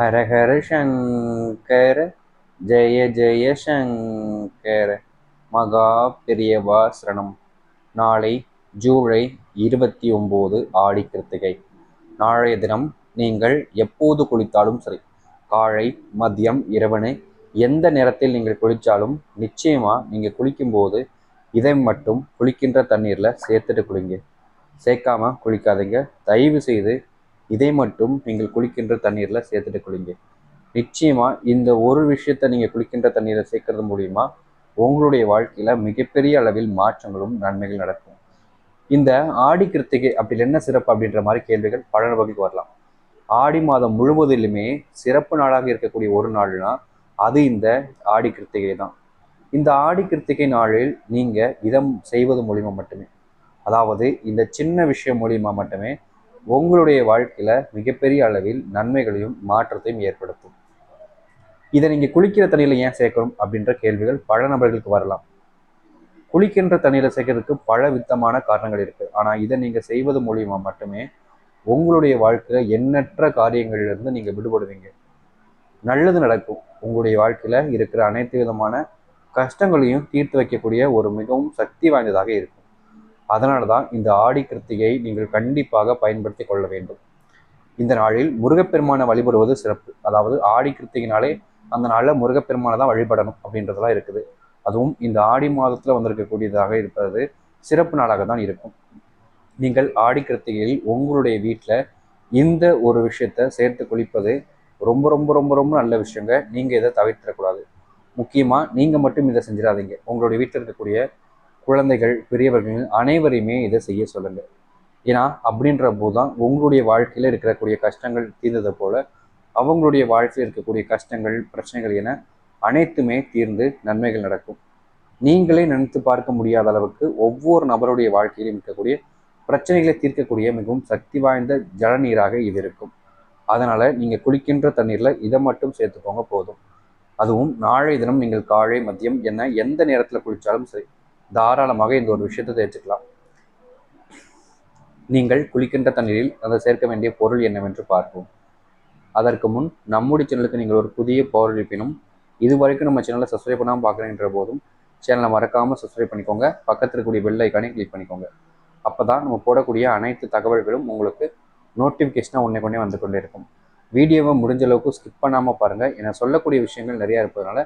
ஹரஹர சங்கர ஜெய ஜெய சங்கர. மகா பெரியவா சரணம். நாளை ஜூலை இருபத்தி ஒம்பது ஆடி கிருத்திகை. நாளைய தினம் நீங்கள் எப்போது குளித்தாலும் சரி காலை மதியம் இரவனு எந்த நேரத்தில் நீங்கள் குளித்தாலும் நிச்சயமாக நீங்கள் குளிக்கும்போது இதை மட்டும் குளிக்கின்ற தண்ணீரில் சேர்த்துட்டு குளிங்க. சேர்க்காமல் குளிக்காதீங்க. தயவு செய்து இதை மட்டும் நீங்கள் குளிக்கின்ற தண்ணீரில் சேர்த்துட்டு குளிங்க. நிச்சயமாக இந்த ஒரு விஷயத்தை நீங்கள் குளிக்கின்ற தண்ணீரை சேர்க்கறது மூலியமா உங்களுடைய வாழ்க்கையில் மிகப்பெரிய அளவில் மாற்றங்களும் நன்மைகள் நடக்கும். இந்த ஆடி கிருத்திகை அப்படி என்ன சிறப்பு அப்படின்ற மாதிரி கேள்விகள் பல வகைக்கு வரலாம். ஆடி மாதம் முழுவதிலுமே சிறப்பு நாளாக இருக்கக்கூடிய ஒரு நாள்னா அது இந்த ஆடி கிருத்திகை தான். இந்த ஆடி கிருத்திகை நாளில் நீங்கள் இதம் செய்வது மூலிமா மட்டுமே. அதாவது இந்த சின்ன விஷயம் மூலியமா மட்டுமே உங்களுடைய வாழ்க்கையில் மிகப்பெரிய அளவில் நன்மைகளையும் மாற்றத்தையும் ஏற்படுத்தும். இதை நீங்கள் குளிக்கிற தண்ணியில் ஏன் சேர்க்கணும் அப்படின்ற கேள்விகள் பல நபர்களுக்கு வரலாம். குளிக்கின்ற தண்ணியில் சேர்க்கறதுக்கு பல வித்தமான காரணங்கள் இருக்குது ஆனால் இதை நீங்கள் செய்வது மூலியமா மட்டுமே உங்களுடைய வாழ்க்கையில் எண்ணற்ற காரியங்களிலிருந்து நீங்கள் விடுபடுவீங்க. நல்லது நடக்கும். உங்களுடைய வாழ்க்கையில் இருக்கிற அனைத்து விதமான கஷ்டங்களையும் தீர்த்து வைக்கக்கூடிய ஒரு மிகவும் சக்தி வாய்ந்ததாக இருக்கும். அதனால தான் இந்த ஆடி கிருத்திகை நீங்கள் கண்டிப்பாக பயன்படுத்தி கொள்ள வேண்டும். இந்த நாளில் முருகப்பெருமானை வழிபடுவது சிறப்பு. அதாவது ஆடி கிருத்திகைனாலே அந்த நாளில் முருகப்பெருமானை தான் வழிபடணும் அப்படின்றதெல்லாம் இருக்குது. அதுவும் இந்த ஆடி மாதத்தில் வந்திருக்கக்கூடியதாக இருப்பது சிறப்பு நாளாக தான் இருக்கும். நீங்கள் ஆடி கிருத்திகையில் உங்களுடைய வீட்டில் இந்த ஒரு விஷயத்தை சேர்த்து குளிப்பது ரொம்ப ரொம்ப ரொம்ப ரொம்ப நல்ல விஷயங்க. நீங்கள் இதை தவிர்த்திடக்கூடாது. முக்கியமாக நீங்கள் மட்டும் இதை செஞ்சிடாதீங்க. உங்களுடைய வீட்டில் இருக்கக்கூடிய குழந்தைகள் பெரியவர்கள் அனைவரையுமே இதை செய்ய சொல்லுங்கள் ஏன்னா அப்படின்ற போது தான் உங்களுடைய வாழ்க்கையில் இருக்கக்கூடிய கஷ்டங்கள் தீர்ந்ததை போல அவங்களுடைய வாழ்க்கையில் இருக்கக்கூடிய கஷ்டங்கள் பிரச்சனைகள் என அனைத்துமே தீர்ந்து நன்மைகள் நடக்கும். நீங்களே நினைத்து பார்க்க முடியாத அளவுக்கு ஒவ்வொரு நபருடைய வாழ்க்கையிலும் இருக்கக்கூடிய பிரச்சனைகளை தீர்க்கக்கூடிய மிகவும் சக்தி வாய்ந்த ஜலநீராக இது இருக்கும். அதனால் நீங்கள் குளிக்கின்ற தண்ணீரில் இதை மட்டும் சேர்த்துக்கோங்க போதும். அதுவும் நாளை தினம் நீங்கள் காலை மதியம் என்ன எந்த நேரத்தில் குளித்தாலும் சரி தாராளமாக இந்த ஒரு விஷயத்தை தேய்ச்சிக்கலாம். நீங்கள் குளிக்கின்ற தண்ணீரில் அதை சேர்க்க வேண்டிய பொருள் என்னவென்று பார்ப்போம். அதற்கு முன் நம்முடைய சேனலுக்கு நீங்கள் ஒரு புதிய பவர் இருப்பினும் இது வரைக்கும் நம்ம சேனலை சப்ஸ்கிரைப் பண்ணாமல் பார்க்குறேன்ற போதும் சேனலை மறக்காமல் சப்ஸ்கிரைப் பண்ணிக்கோங்க. பக்கத்தில் இருக்கக்கூடிய பெல் ஐக்கானே கிளிக் பண்ணிக்கோங்க. அப்போ தான் நம்ம போடக்கூடிய அனைத்து தகவல்களும் உங்களுக்கு நோட்டிஃபிகேஷனாக ஒன்றே கொண்டே வந்து கொண்டே இருக்கும். வீடியோவை முடிஞ்ச அளவுக்கு ஸ்கிப் பண்ணாமல் பாருங்கள் ஏன்னா சொல்லக்கூடிய விஷயங்கள் நிறையா இருப்பதனால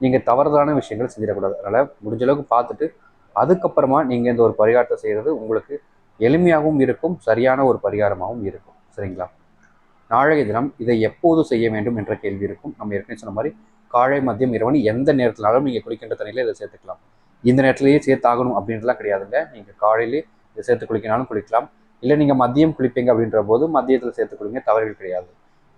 நீங்கள் தவறுதலான விஷயங்கள் செஞ்சிடக்கூடாது. அதனால் முடிஞ்ச அளவுக்கு பார்த்துட்டு அதுக்கப்புறமா நீங்கள் இந்த ஒரு பரிகாரத்தை செய்கிறது உங்களுக்கு எளிமையாகவும் இருக்கும் சரியான ஒரு பரிகாரமாகவும் இருக்கும். சரிங்களா? நாளைய தினம் இதை எப்போது செய்ய வேண்டும் என்ற கேள்வி இருக்கும். நம்ம ஏற்கனவே சொன்ன மாதிரி காலை மதியம் இரவன் எந்த நேரத்தினாலும் நீங்கள் குளிக்கின்ற தண்ணியில் இதை சேர்த்துக்கலாம். இந்த நேரத்திலேயே சேர்த்தாகணும் அப்படின்றலாம் கிடையாதுங்க. நீங்கள் காலையிலே இதை சேர்த்து குளிக்கினாலும் குளிக்கலாம். இல்லை நீங்கள் மதியம் குளிப்பீங்க அப்படின்ற போது மதியத்தில் சேர்த்து குளிங்க தவறுகள் கிடையாது.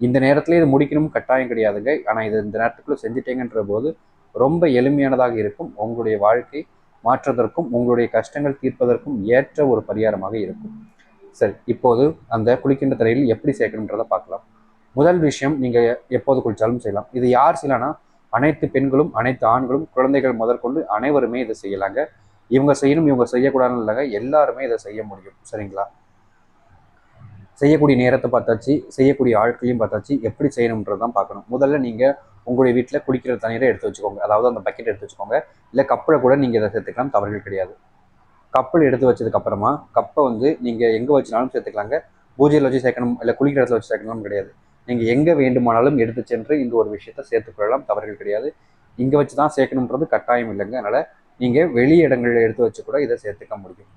இந்த நேரத்தில் இது முடிக்கணும் கட்டாயம் கிடையாதுங்க. ஆனால் இது இந்த நேரத்துக்குள்ளே செஞ்சுட்டீங்கன்ற போது ரொம்ப எளிமையானதாக இருக்கும். உங்களுடைய வாழ்க்கை மாற்றுவதற்கும் உங்களுடைய கஷ்டங்கள் தீர்ப்பதற்கும் ஏற்ற ஒரு பரிகாரமாக இருக்கும். சரி இப்போது அந்த குளிக்கின்ற தரையில் எப்படி சேர்க்கணுன்றதை பார்க்கலாம். முதல் விஷயம் நீங்கள் எப்போது குளித்தாலும் செய்யலாம். இது யார் செய்யலாம்னா அனைத்து பெண்களும் அனைத்து ஆண்களும் குழந்தைகள் முதற்கொண்டு அனைவருமே இதை செய்யலாங்க. இவங்க செய்யணும் இவங்க செய்யக்கூடாதுன்னு இல்லைங்க. எல்லாருமே இதை செய்ய முடியும். சரிங்களா? செய்யக்கூடிய நேரத்தை பார்த்தாச்சு செய்யக்கூடிய ஆட்களையும் பார்த்தாச்சு எப்படி செய்யணுன்றது தான் பார்க்கணும். முதல்ல நீங்கள் உங்களுடைய வீட்டில் குளிக்கிற தண்ணீரை எடுத்து வச்சுக்கோங்க. அதாவது அந்த பக்கெட் எடுத்து வச்சுக்கோங்க. இல்லை கப்பில் கூட நீங்கள் இதை சேர்த்துக்கலாம் தவறுகள் கிடையாது. கப்பல் எடுத்து வச்சதுக்கப்புறமா கப்பை வந்து நீங்கள் எங்கே வச்சுனாலும் சேர்த்துக்கலாங்க. பூஜையில் வச்சு சேர்க்கணும் இல்லை குளிக்கிற இடத்துல வச்சு சேர்க்கணும் கிடையாது. நீங்கள் எங்கே வேண்டுமானாலும் எடுத்து சென்று இந்த ஒரு விஷயத்தை சேர்த்துக்கொள்ளலாம் தவறுகள் கிடையாது. இங்கே வச்சு தான் சேர்க்கணுன்றது கட்டாயம் இல்லைங்க. அதனால் நீங்கள் வெளி இடங்களில் எடுத்து வச்சு கூட இதை சேர்த்துக்க முடியும்.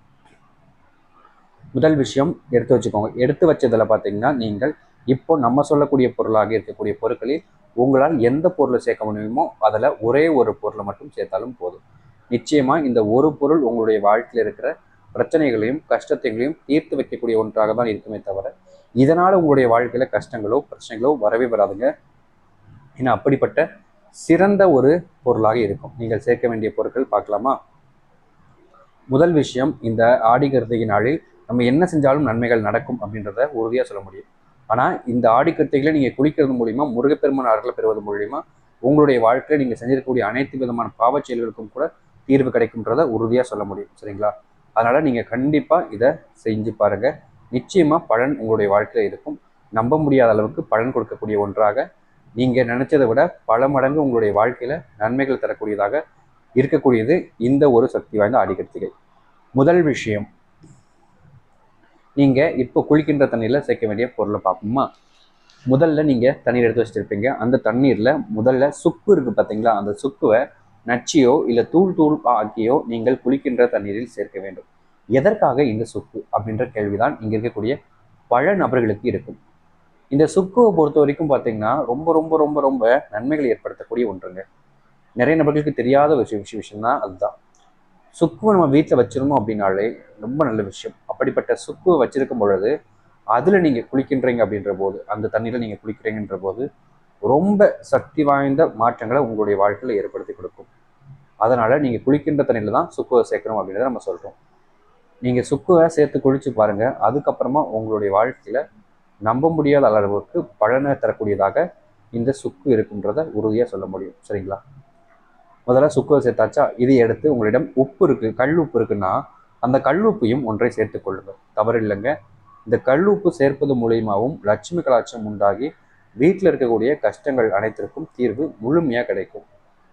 முதல் விஷயம் எடுத்து வச்சுக்கோங்க. எடுத்து வச்சதில் பார்த்தீங்கன்னா நீங்கள் இப்போ நம்ம சொல்லக்கூடிய பொருளாக இருக்கக்கூடிய பொருட்களில் உங்களால் எந்த பொருளை சேர்க்க முடியுமோ அதில் ஒரே ஒரு பொருளை மட்டும் சேர்த்தாலும் போதும். நிச்சயமாக இந்த ஒரு பொருள் உங்களுடைய வாழ்க்கையில் இருக்கிற பிரச்சனைகளையும் கஷ்டத்தைகளையும் தீர்த்து வைக்கக்கூடிய ஒன்றாக தான் இருக்குமே தவிர இதனால் உங்களுடைய வாழ்க்கையில் கஷ்டங்களோ பிரச்சனைகளோ வரவே வராதுங்க. ஏன்னா அப்படிப்பட்ட சிறந்த ஒரு பொருளாக இருக்கும். நீங்கள் சேர்க்க வேண்டிய பொருட்கள் பார்க்கலாமா? முதல் விஷயம் இந்த ஆடி கிருத்திகை நாளில் நம்ம என்ன செஞ்சாலும் நன்மைகள் நடக்கும் அப்படின்றத உறுதியாக சொல்ல முடியும். ஆனால் இந்த ஆடிக்கத்தைகளை நீங்கள் குளிக்கிறது மூலிமா முருகப்பெருமான் அருளை பெறுவது மூலிமா உங்களுடைய வாழ்க்கையில் நீங்கள் செஞ்சிருக்கக்கூடிய அனைத்து விதமான பாவச் செயல்களுக்கும் கூட தீர்வு கிடைக்கும்ன்றதை உறுதியாக சொல்ல முடியும். சரிங்களா? அதனால் நீங்கள் கண்டிப்பாக இதை செஞ்சு பாருங்கள் நிச்சயமாக பலன் உங்களுடைய வாழ்க்கையில் இருக்கும். நம்ப முடியாத அளவுக்கு பலன் கொடுக்கக்கூடிய ஒன்றாக நீங்கள் நினச்சதை விட பல மடங்கு உங்களுடைய வாழ்க்கையில் நன்மைகள் தரக்கூடியதாக இருக்கக்கூடியது இந்த ஒரு சக்தி வாய்ந்த ஆடிக்கர்த்திகை முதல் விஷயம் நீங்கள் இப்போ குளிக்கின்ற தண்ணீரில் சேர்க்க வேண்டிய பொருளை பார்ப்போமா? முதல்ல நீங்கள் தண்ணீர் எடுத்து வச்சுருப்பீங்க. அந்த தண்ணீரில் முதல்ல சுக்கு இருக்குது பார்த்தீங்களா அந்த சுக்குவை நச்சியோ இல்லை தூள் தூள் ஆக்கியோ நீங்கள் குளிக்கின்ற தண்ணீரில் சேர்க்க வேண்டும். எதற்காக இந்த சுக்கு? அப்படின்ற கேள்விதான் இங்கே இருக்கக்கூடிய பல நபர்களுக்கு இருக்கும். இந்த சுக்குவை பொறுத்த வரைக்கும் பார்த்தீங்கன்னா ரொம்ப ரொம்ப ரொம்ப ரொம்ப நன்மைகளை ஏற்படுத்தக்கூடிய ஒன்றுங்க. நிறைய நபர்களுக்கு தெரியாத விஷய விஷயம் விஷயம் தான் அதுதான். சுக்குவை நம்ம வீட்டில் வச்சிருந்தோம் அப்படின்னாலே ரொம்ப நல்ல விஷயம். அப்படிப்பட்ட சுக்கு வச்சிருக்கும் பொழுது அதில் நீங்கள் குளிக்கின்றீங்க அப்படின்ற போது அந்த தண்ணியில் நீங்கள் குளிக்கிறீங்கன்ற போது ரொம்ப சக்தி வாய்ந்த மாற்றங்களை உங்களுடைய வாழ்க்கையில் ஏற்படுத்தி கொடுக்கும். அதனால் நீங்கள் குளிக்கின்ற தண்ணியில் தான் சுக்குவை சேர்க்கணும் அப்படின்றத நம்ம சொல்கிறோம் நீங்கள் சுக்குவை சேர்த்து குளித்து பாருங்கள் அதுக்கப்புறமா உங்களுடைய வாழ்க்கையில் நம்ப முடியாத அளவுக்கு பலனை தரக்கூடியதாக இந்த சுக்கு இருக்குன்றத உறுதியாக சொல்ல முடியும். சரிங்களா? முதல்ல சுக்குவை சேர்த்தாச்சா? இதை எடுத்து உங்களிடம் உப்பு இருக்குது கல் உப்பு இருக்குன்னா அந்த கல் உப்பையும் ஒன்றை சேர்த்து கொள்ளுங்கள். தவறு இல்லைங்க இந்த கல் உப்பு சேர்ப்பது மூலியமாகவும் லட்சுமி கலாச்சம் உண்டாகி வீட்டில் இருக்கக்கூடிய கஷ்டங்கள் அனைத்திற்கும் தீர்வு முழுமையாக கிடைக்கும்.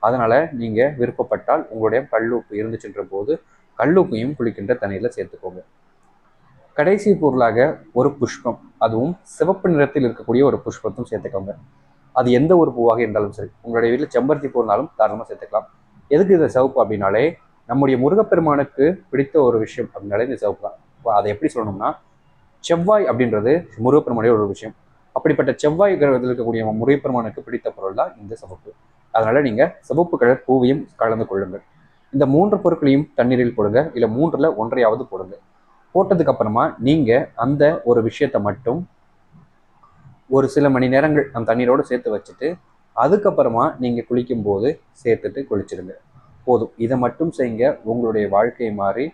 அதனால் நீங்கள் விருப்பப்பட்டால் உங்களுடைய கல்லுப்பு இருந்துச்சுன்ற போது கல்லுப்பையும் குளிக்கின்ற தண்ணியில் சேர்த்துக்கோங்க. கடைசி பொருளாக ஒரு புஷ்பம். அதுவும் சிவப்பு நிறத்தில் இருக்கக்கூடிய ஒரு புஷ்பத்தும் சேர்த்துக்கோங்க. அது எந்த ஒரு பூவாக இருந்தாலும் சரி உங்களுடைய வீட்டில் செம்பருத்தி பூனாலும் தாராளமாக சேர்த்துக்கலாம். எதுக்கு இந்த சிவப்பு அப்படின்னாலே நம்முடைய முருகப்பெருமானுக்கு பிடித்த ஒரு விஷயம் அப்படின்னாலே இந்த சிவப்பு தான். இப்போ அதை எப்படி சொல்லணும்னா செவ்வாய் அப்படின்றது முருகப்பெருமானுடைய ஒரு விஷயம். அப்படிப்பட்ட செவ்வாய் கிரகத்தில் இருக்கக்கூடிய முருகப்பெருமானுக்கு பிடித்த பொருள் தான் இந்த சிவப்பு. அதனால நீங்க சிவப்பு கலர் பூவையும் கலந்து கொள்ளுங்கள். இந்த மூன்று பொருட்களையும் தண்ணீரில் போடுங்க இல்லை மூன்றில் ஒன்றையாவது போடுங்க. போட்டதுக்கு அப்புறமா நீங்க அந்த ஒரு விஷயத்தை மட்டும் ஒரு சில மணி நேரங்கள் அந்த தண்ணீரோடு சேர்த்து வச்சுட்டு அதுக்கப்புறமா நீங்கள் குளிக்கும்போது சேர்த்துட்டு குளிச்சிடுங்க. போதும். இதை மட்டும் செய்யுங்க உங்களுடைய வாழ்க்கை மாறி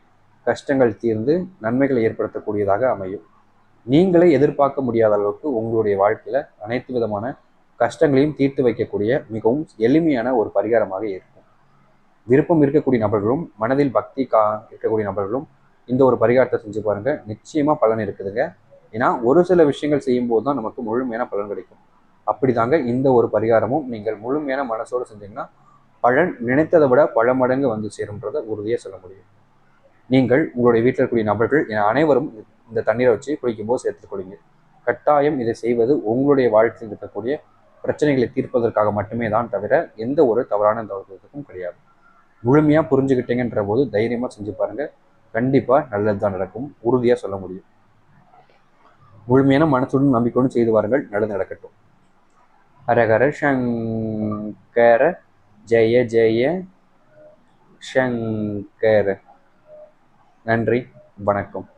கஷ்டங்கள் தீர்ந்து நன்மைகளை ஏற்படுத்தக்கூடியதாக அமையும். நீங்களே எதிர்பார்க்க முடியாத அளவுக்கு உங்களுடைய வாழ்க்கையில் அனைத்து விதமான கஷ்டங்களையும் தீர்த்து வைக்கக்கூடிய மிகவும் எளிமையான ஒரு பரிகாரமாக இருக்கும். விருப்பம் இருக்கக்கூடிய நபர்களும் மனதில் பக்தி கா இருக்கக்கூடிய நபர்களும் இந்த ஒரு பரிகாரத்தை செஞ்சு பாருங்கள் நிச்சயமாக பலன் இருக்குதுங்க. ஏன்னா ஒரு சில விஷயங்கள் செய்யும் போது தான் நமக்கு முழுமையான பலன் கிடைக்கும். அப்படி தாங்க இந்த ஒரு பரிகாரமும். நீங்கள் முழுமையான மனசோடு செஞ்சீங்கன்னா பலன் நினைத்ததை விட பல மடங்கு வந்து சேரும்ன்றதை உறுதியாக சொல்ல முடியும். நீங்கள் உங்களுடைய வீட்டில் இருக்கக்கூடிய நபர்கள் என அனைவரும் இந்த தண்ணீரை வச்சு குளிக்கும்போது சேர்த்துக் கொள்ளுங்க கட்டாயம் இதை செய்வது உங்களுடைய வாழ்க்கையில் இருக்கக்கூடிய பிரச்சனைகளை தீர்ப்பதற்காக மட்டுமே தான் தவிர எந்த ஒரு தவறான தவறுக்கும் கிடையாது. முழுமையாக புரிஞ்சுக்கிட்டீங்கன்ற போது தைரியமாக செஞ்சு பாருங்கள் கண்டிப்பாக நல்லது தான் நடக்கும். உறுதியாக சொல்ல முடியும். முழுமையான மனசுடன் நம்பிக்கையுடன் செய்து வாருங்கள். நல்லது நடக்கட்டும். ஹரஹர சங்கர ஜெய ஜெய சங்கர். நன்றி வணக்கம்.